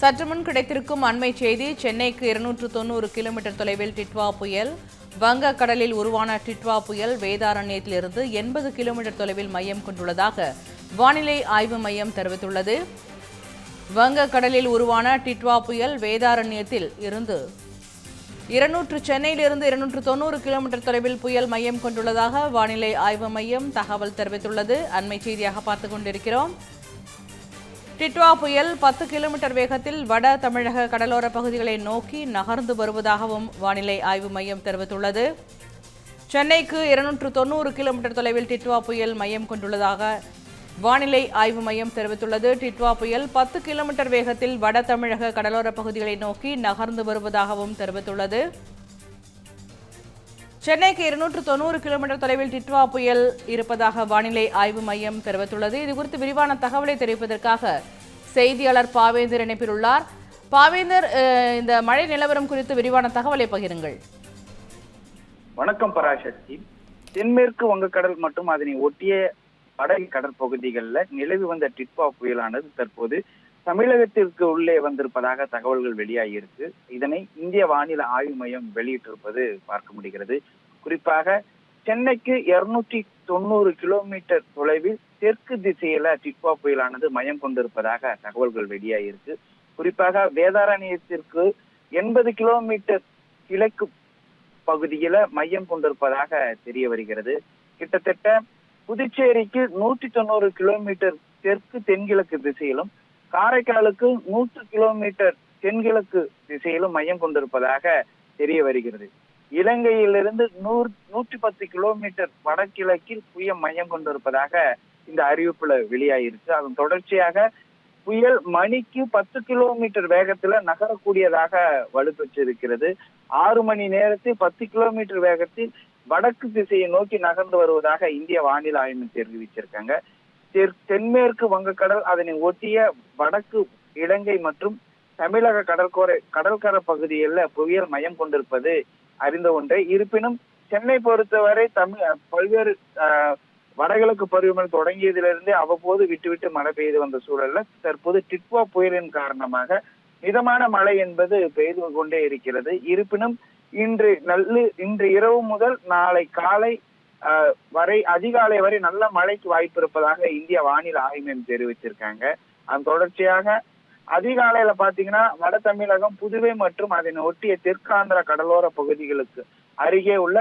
சற்று முன் கிடைத்திருக்கும் அண்மை செய்தி சென்னைக்கு இருநூற்று தொண்ணூறு கிலோமீட்டர் தொலைவில் டிட்வா புயல் வங்கக்கடலில் உருவான டிட்வா புயல் வேதாரண்யத்திலிருந்து எண்பது கிலோமீட்டர் தொலைவில் மையம் கொண்டுள்ளதாக வானிலை ஆய்வு மையம் தெரிவித்துள்ளது. வங்க கடலில் உருவான டிட்வா புயல் வேதாரண்யத்தில் இருந்து இருநூற்று சென்னையிலிருந்து இருநூற்று தொண்ணூறு கிலோமீட்டர் தொலைவில் புயல் மையம் கொண்டுள்ளதாக வானிலை ஆய்வு மையம் தகவல் தெரிவித்துள்ளது. அண்மை செய்தியாக பார்த்துக் கொண்டிருக்கிறோம். டிட்வா புயல் பத்து கிலோமீட்டர் வேகத்தில் வட தமிழக கடலோர பகுதிகளை நோக்கி நகர்ந்து வருவதாகவும் வானிலை ஆய்வு மையம் தெரிவித்துள்ளது. சென்னைக்கு இருநூற்று தொண்ணூறு கிலோமீட்டர் தொலைவில் டிட்வா புயல் மையம் கொண்டுள்ளதாக வானிலை ஆய்வு மையம் தெரிவித்துள்ளது. டிட்வா புயல் பத்து கிலோமீட்டர் வேகத்தில் வட தமிழக கடலோர பகுதிகளை நோக்கி நகர்ந்து வருவதாகவும் தெரிவித்துள்ளது. சென்னைக்கு இருநூற்று தொண்ணூறு கிலோமீட்டர் தொலைவில் டிட்வா புயல் இருப்பதாக வானிலை ஆய்வு மையம் தெரிவித்துள்ளது. இது குறித்து விரிவான தகவலை தெரிவிப்பதற்காக செய்தியாளர் பாவேந்தர் இணைப்பில் உள்ளார் பாவேந்தர் அஹ், இந்த மழை நிலவரம் குறித்து விரிவான தகவலை பகிருங்கள். வணக்கம் பராசக்தி. தென்மேற்கு வங்கக்கடல் மற்றும் அதனை ஒட்டிய வட கடற்பகுதிகளில் நிலவி வந்த டிட்வா புயலானது தற்போது தமிழகத்திற்கு உள்ளே வந்திருப்பதாக தகவல்கள் வெளியாகியிருக்கு இதனை இந்திய வானிலை ஆய்வு மையம் வெளியிட்டிருப்பது பார்க்க முடிகிறது. குறிப்பாக சென்னைக்கு இருநூற்றி தொண்ணூறு கிலோமீட்டர் தொலைவில் தெற்கு திசையில டிட்வா புயலானது மையம் கொண்டிருப்பதாக தகவல்கள் வெளியாகியிருக்கு குறிப்பாக வேதாரண்யத்திற்கு எண்பது கிலோமீட்டர் கிழக்கு பகுதியில மையம் கொண்டிருப்பதாக தெரிய வருகிறது. கிட்டத்தட்ட புதுச்சேரிக்கு நூற்றி தொண்ணூறு கிலோமீட்டர் தெற்கு தென்கிழக்கு திசையிலும் காரைக்காலுக்கு நூற்று கிலோமீட்டர் தென்கிழக்கு திசையிலும் மையம் கொண்டிருப்பதாக தெரிய வருகிறது. இலங்கையிலிருந்து நூறு நூற்றி பத்து கிலோமீட்டர் வடகிழக்கில் புயல் மையம் கொண்டிருப்பதாக இந்த அறிவிப்புல வெளியாயிருக்கு அதன் தொடர்ச்சியாக புயல் மணிக்கு பத்து கிலோமீட்டர் வேகத்துல நகரக்கூடியதாக வலுப்பெற்றிருக்கிறது. ஆறு மணி நேரத்தில் பத்து கிலோமீட்டர் வேகத்தில் வடக்கு திசையை நோக்கி நகர்ந்து வருவதாக இந்திய வானிலை ஆய்வு தெரிவிச்சிருக்காங்க. தென்மேற்கு வங்கக்கடல் அதனை ஒட்டிய வடக்கு இலங்கை மற்றும் தமிழக கடற்கரை கடற்கரை பகுதிகளில் புவியியல் மையம் கொண்டிருப்பது அறிந்த ஒன்றே. இருப்பினும் சென்னை பொறுத்தவரை தமிழ் பல்வேறு வடகிழக்கு பருவமழை தொடங்கியதிலிருந்தே அவ்வப்போது விட்டு விட்டு மழை பெய்து வந்த சூழல்ல தற்போது டிட்வா புயலின் காரணமாக மிதமான மழை என்பது பெய்து கொண்டே இருக்கிறது. இருப்பினும் இன்று நல்லு இன்று இரவு முதல் நாளை காலை வரை அதிகாலை வரை நல்ல மழைக்கு வாய்ப்பு இருப்பதாக இந்திய வானிலை ஆய்வு மையம் தெரிவிச்சிருக்காங்க. அதன் தொடர்ச்சியாக அதிகாலையில பாத்தீங்கன்னா வட தமிழகம் புதுவை மற்றும் அதனை ஒட்டிய தெற்காந்திர கடலோர பகுதிகளுக்கு அருகே உள்ள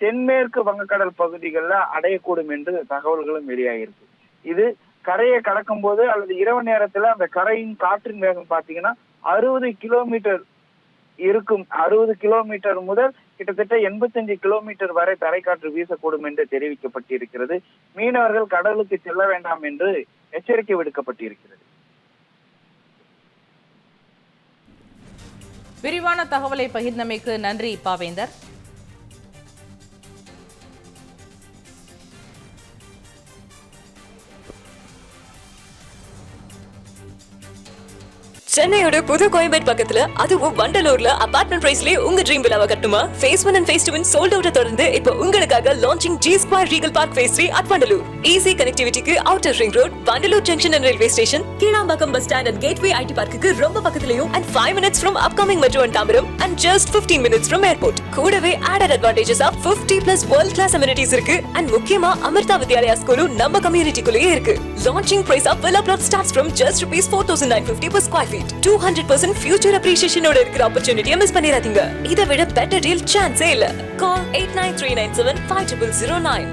தென்மேற்கு வங்கக்கடல் பகுதிகளில் அடையக்கூடும் என்று தகவல்களும் வெளியாகிருக்கு இது கரையை கடக்கும் போது அல்லது இரவு நேரத்துல அந்த கரையின் காற்றின் வேகம் பாத்தீங்கன்னா அறுபது கிலோமீட்டர் இருக்கும். அறுபது கிலோமீட்டர் முதல் கிட்டத்தட்ட எண்பத்தஞ்சு கிலோமீட்டர் வரை தரைக்காற்று வீசக்கூடும் என்று தெரிவிக்கப்பட்டிருக்கிறது. மீனவர்கள் கடலுக்கு செல்ல வேண்டாம் என்று எச்சரிக்கை விடுக்கப்பட்டிருக்கிறது. விரிவான தகவலை பகிர்ந்தமைக்கு நன்றி பாவேந்தர். சென்னையோட புது கோயம்பேட் பக்கத்துல அதுவும் வண்டலூர்ல அபார்ட்மெண்ட் பிரைஸ்லயே உங்க ட்ரீம் விழாவை கட்டுமா phase one and phase two sold out தொடர்ந்து இப்போ உங்களுக்காக launching G square Regal Park phase three at Vandalur easy கனெக்டிவிட்டிக்கு outer ring road Vandalur junction and railway station Kilambakkam bus stand and gateway IT பார்க்குக்கு ரொம்ப பக்கத்துலயும் and five minutes from upcoming metro and Tambaram and just 15 minutes from airport கூடவே added advantages of 50 plus world class amenities இருக்கு and முக்கியமா அமிர்தா வித்யாலயா ஸ்கூலும் நம்ம கம்யூனிட்டிக்குள்ளேயே இருக்கு. Launching price of villa plot starts from just rupees four thousand nine fifty per square feet two hundred percent future அப்ரிஷியேஷனோட இருக்கிற ஆப்பர்ச்சுனிட்டியை miss பண்ணிடாதீங்க இதை விட பெட்டர் டீல் சான்ஸே இல்ல. Call eight nine three nine seven five triple zero nine